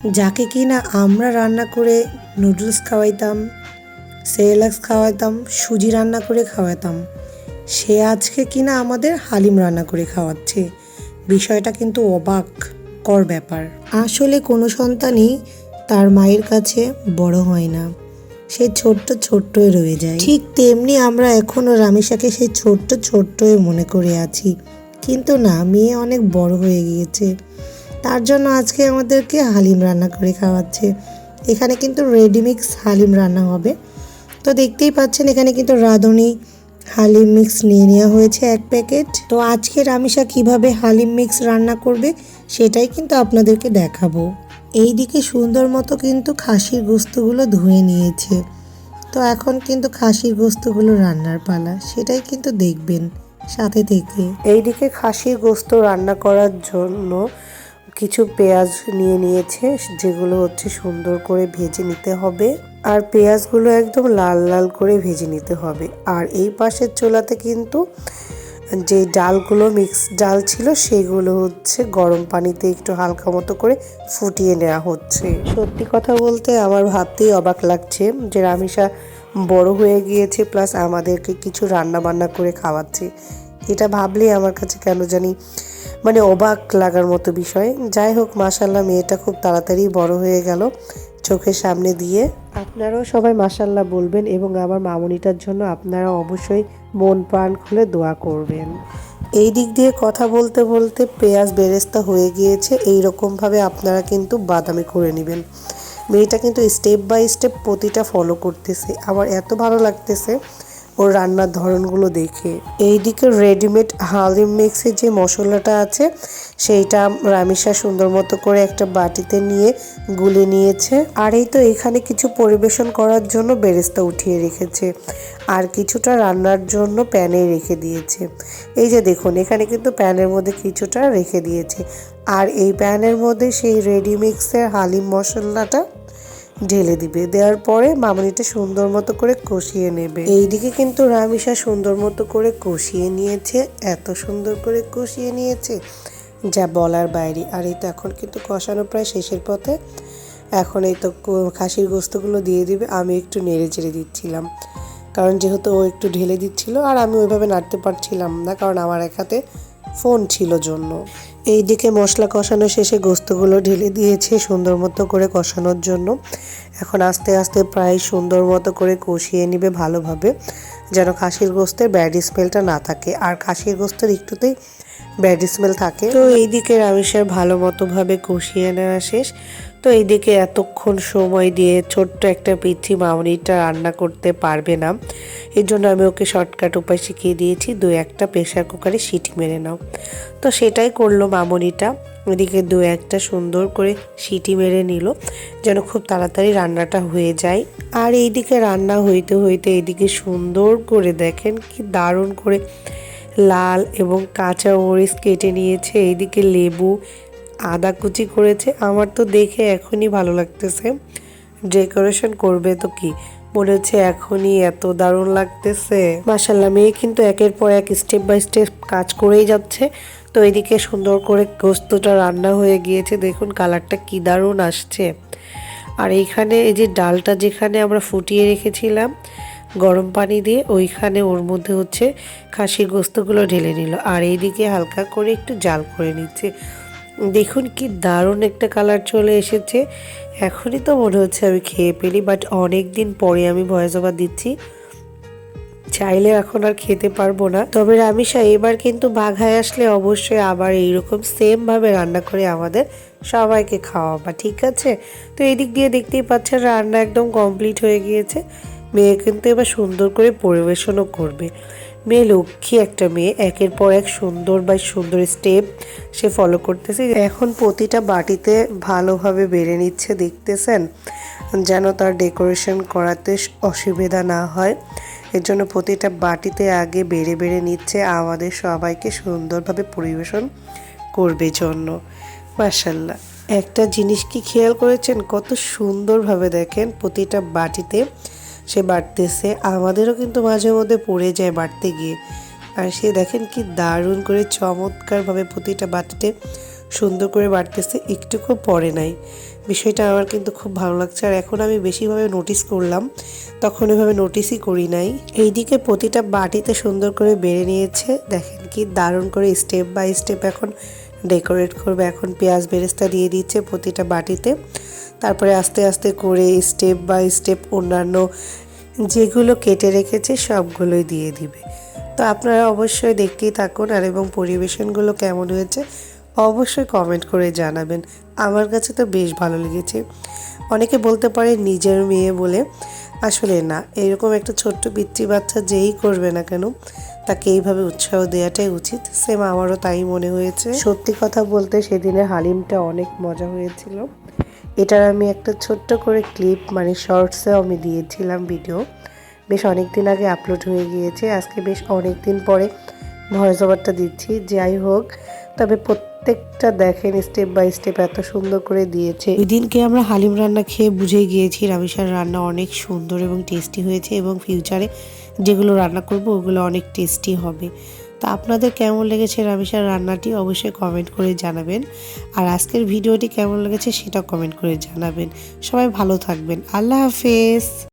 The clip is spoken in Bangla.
যাকে কি না আমরা রান্না করে নুডলস খাওয়াইতাম সেরেলাক্স খাওয়াতাম সুজি রান্না করে খাওয়াতাম সে আজকে কিনা আমাদের হালিম রান্না করে খাওয়াচ্ছে। বিষয়টা কিন্তু অবাক, কর ব্যাপার। আসলে কোনো সন্তানই তার মায়ের কাছে বড় হয় না। সে ছোট্ট ছোট্টই রয়ে যায়। ঠিক তেমনি আমরা এখনও রামিসাকে সেই ছোট্ট ছোট্টই মনে করে আছি। কিন্তু না, মেয়ে অনেক বড় হয়ে গিয়েছে। তার জন্য আজকে আমাদেরকে হালিম রান্না করে খাওয়াচ্ছে। এখানে কিন্তু রেডিমিক্স হালিম রান্না হবে। তো দেখতেই পাচ্ছেন, এখানে কিন্তু রাঁধুনি হালিম মিক্স নিয়ে নেওয়া হয়েছে এক প্যাকেট। তো আজকে রামিসা কীভাবে হালিম মিক্স রান্না করবে সেটাই কিন্তু আপনাদেরকে দেখাবো। এই দিকে সুন্দর মতো কিন্তু খাসির গোস্তগুলো ধুয়ে নিয়েছে। তো এখন কিন্তু খাসির গোস্তগুলো রান্নার পালা, সেটাই কিন্তু দেখবেন সাথে থেকে। এইদিকে খাসির গোস্ত রান্না করার জন্য কিছু পেঁয়াজ নিয়ে নিয়েছে, যেগুলো হচ্ছে সুন্দর করে ভেজে নিতে হবে। আর পেঁয়াজগুলো একদম লাল লাল করে ভেজে নিতে হবে। আর এই পাশের চোলাতে কিন্তু যে ডালগুলো, মিক্স ডাল ছিল, সেগুলো হচ্ছে গরম পানিতে একটু হালকা মতো করে ফুটিয়ে নেওয়া হচ্ছে। সত্যি কথা বলতে আমার ভাবতেই অবাক লাগছে যে রামিসা বড় হয়ে গিয়েছে, প্লাস আমাদেরকে কিছু রান্না বান্না করে খাওয়াচ্ছে। এটা ভাবলেই আমার কাছে কেন জানি মানে অবাক লাগার মতো বিষয়। যাই হোক মাসাল্লাহ মেয়েটা খুব তাড়াতাড়ি বড় হয়ে গেল চোখের সামনে দিয়ে। আপনারাও সবাই মাসাল্লাহ বলবেন এবং আমার মামনিটার জন্য আপনারা অবশ্যই মন প্রাণ খুলে দোয়া করবেন। এই দিক দিয়ে কথা বলতে বলতে পেঁয়াজ বেরেস্তা হয়ে গিয়েছে। এই রকমভাবে আপনারা কিন্তু বাদামি করে নেবেন। মেয়েটা কিন্তু স্টেপ বাই স্টেপ প্রতিটা ফলো করতেছে। আমার এত ভালো লাগতেছে ওর রান্নার ধরনগুলো দেখে। এইদিকে রেডিমেড হালিম মিক্সের যে মশলাটা আছে, সেইটা রামিসা সুন্দর মতো করে একটা বাটিতে নিয়ে গুলে নিয়েছে। আর এই তো এখানে কিছু পরিবেশন করার জন্য বেরেস্তা উঠিয়ে রেখেছে। আর কিছুটা রান্নার জন্য প্যানে রেখে দিয়েছে। এই যে দেখুন, এখানে কিন্তু প্যানের মধ্যে কিছুটা রেখে দিয়েছে। আর এই প্যানের মধ্যে সেই রেডি মিক্সের হালিম মশলাটা ঢেলে দিবে। দেওয়ার পরে মামনিটা সুন্দর মতো করে কষিয়ে নেবে। এইদিকে কিন্তু রামিসা সুন্দর মতো করে কষিয়ে নিয়েছে, এত সুন্দর করে কষিয়ে নিয়েছে, যা বলার বাইরে। আর এই তো এখন কিন্তু কষানো প্রায় শেষের পথে। এখন এই তো খাসির গোস্তগুলো দিয়ে দিবে। আমি একটু নেড়ে চেড়ে দিচ্ছিলাম। কারণ যেহেতু ও একটু ঢেলে দিচ্ছিল, আর আমি ওইভাবে নাড়তে পারছিলাম না, কারণ আমার এক হাতে ফোন ছিল জন্য। এইদিকে মশলা কষানো শেষে গোস্তগুলো ঢেলে দিয়েছে সুন্দর মতো করে কষানোর জন্য। এখন আস্তে আস্তে প্রায় সুন্দর মতো করে কষিয়ে নিবে ভালোভাবে, যেন খাসির গোস্তের ব্যাড স্মেলটা না থাকে। আর খাসির গোস্তের একটুতেই ব্যাড স্মেল থাকে। তো এইদিকে রামিসার ভালো মতোভাবে কষিয়ে নেওয়া শেষ। তো এইদিকে এতক্ষণ সময় দিয়ে ছোট্ট একটা পিচ্ছি মামনিটা রান্না করতে পারবে না। এর জন্য আমি ওকে শর্টকাট উপায় শিখিয়ে দিয়েছি, দু একটা প্রেশার কুকারে সিটি মেরে নাও। তো সেটাই করল মামনিটা। ওদিকে দু একটা সুন্দর করে সিটি মেরে নিল, যেন খুব তাড়াতাড়ি রান্নাটা হয়ে যায়। আর এইদিকে রান্না হইতে হইতে এইদিকে সুন্দর করে দেখেন কি দারুণ করে লাল এবং কাঁচা মরিচ কেটে নিয়েছে, এইদিকে লেবু, আদা কুচি করেছে। আমার তো দেখে এখনই ভালো লাগতেছে। ডেকোরেশন করবে তো কি? মনে হচ্ছে এখনই এত দারুণ লাগতেছে। মাসাল্লাহ মেয়ে কিন্তু একের পর এক স্টেপ বাই স্টেপ কাজ করেই যাচ্ছে। তো এদিকে সুন্দর করে গোস্তটা রান্না হয়ে গিয়েছে। দেখুন কালারটা কি দারুণ আসছে। আর এইখানে এই যে ডালটা যেখানে আমরা ফুটিয়ে রেখেছিলাম গরম পানি দিয়ে ওইখানে ওর মধ্যে হচ্ছে খাসির গোস্তগুলো ঢেলে নিল। আর এইদিকে হালকা করে একটু জাল করে নিচ্ছে। দেখুন কি দারুণ একটা কালার চলে এসেছে। এখনই তো মনে হচ্ছে আমি খেয়ে ফেলি বাট অনেক দিন পরে আমি ভয়েস ওভার দিচ্ছি। চাইলে এখন আর খেতে পারব না। তবে রামিসা এবার কিন্তু বাঘায় আসলে অবশ্যই আবার এইরকম সেম ভাবে রান্না করে আমাদের সবাইকে খাওয়াবা, ঠিক আছে? তো এদিক দিয়ে দেখতেই পাচ্ছেন রান্না একদম কমপ্লিট হয়ে গিয়েছে। মেয়ে কিন্তু এবার সুন্দর করে পরিবেশনও করবে। মেয়ে লক্ষ্মী একটা মেয়ে, একের পর এক সুন্দর বা সুন্দর স্টেপ সে ফলো করতেছে। এখন প্রতিটা বাটিতে ভালোভাবে বেড়ে নিচ্ছে, দেখতেছেন? যেন তার ডেকোরেশন করাতে অসুবিধা না হয়। এর জন্য প্রতিটা বাটিতে আগে বেড়ে বেড়ে নিচ্ছে, আমাদের সবাইকে সুন্দরভাবে পরিবেশন করবে জন্য। মার্শাল্লাহ একটা জিনিস কি খেয়াল করেছেন? কত সুন্দরভাবে দেখেন প্রতিটা বাটিতে সে বাড়তেছে। আমাদেরও কিন্তু মাঝে মধ্যে পড়ে যায় বাড়তে গিয়ে। আর সে দেখেন কি দারুণ করে চমৎকারভাবে প্রতিটা বাটিতে সুন্দর করে বাড়তেছে একটুকু পড়ে নাই। বিষয়টা আমার কিন্তু খুব ভালো লাগছে। আর এখন আমি বেশিভাবে নোটিস করলাম, তখন এভাবে নোটিসই করি নাই। এইদিকে প্রতিটা বাটিতে সুন্দর করে বেড়ে নিয়েছে। দেখেন কি দারুণ করে স্টেপ বাই স্টেপ এখন ডেকোরেট করবে। এখন পেঁয়াজ বেরেস্তা দিয়ে দিচ্ছে প্রতিটা বাটিতে। তারপরে আস্তে আস্তে করে স্টেপ বাই স্টেপ অন্যান্য যেগুলো কেটে রেখেছে সবগুলোই দিয়ে দিবে। তো আপনারা অবশ্যই দেখতেই থাকুন আর এবং পরিবেশনগুলো কেমন হয়েছে অবশ্যই কমেন্ট করে জানাবেন। আমার কাছে তো বেশ ভালো লেগেছে। অনেকে বলতে পারে নিজের মেয়ে বলে। আসলে না, এরকম একটা ছোট্ট পিতৃ বাচ্চা যেই করবে না কেন, তাকে এইভাবে উৎসাহ দেওয়াটাই উচিত। সেম আমারও তাই মনে হয়েছে। সত্যি কথা বলতে সেদিনের হালিমটা অনেক মজা হয়েছিল। এটার আমি একটা ছোট্ট করে ক্লিপ মানে শর্টসেও আমি দিয়েছিলাম ভিডিও বেশ অনেক দিন আগে আপলোড হয়ে গিয়েছে। আজকে বেশ অনেক দিন পরে ভয়েস ওভারটা দিচ্ছি। যাই হোক, তবে প্রত্যেকটা দেখেন স্টেপ বাই স্টেপ এত সুন্দর করে দিয়েছে। ওই দিনকে আমরা হালিম রান্না খেয়ে বুঝে গিয়েছি রামিসার রান্না অনেক সুন্দর এবং টেস্টি হয়েছে এবং ফিউচারে যেগুলো রান্না করব ওগুলো অনেক টেস্টি হবে। তো আপনাদের কেমন লেগেছে রামিসার রান্নাটি অবশ্যই কমেন্ট করে জানাবেন। আর আজকের ভিডিওটি কেমন লেগেছে সেটা কমেন্ট করে জানাবেন। সবাই ভালো থাকবেন। আল্লাহ হাফেজ।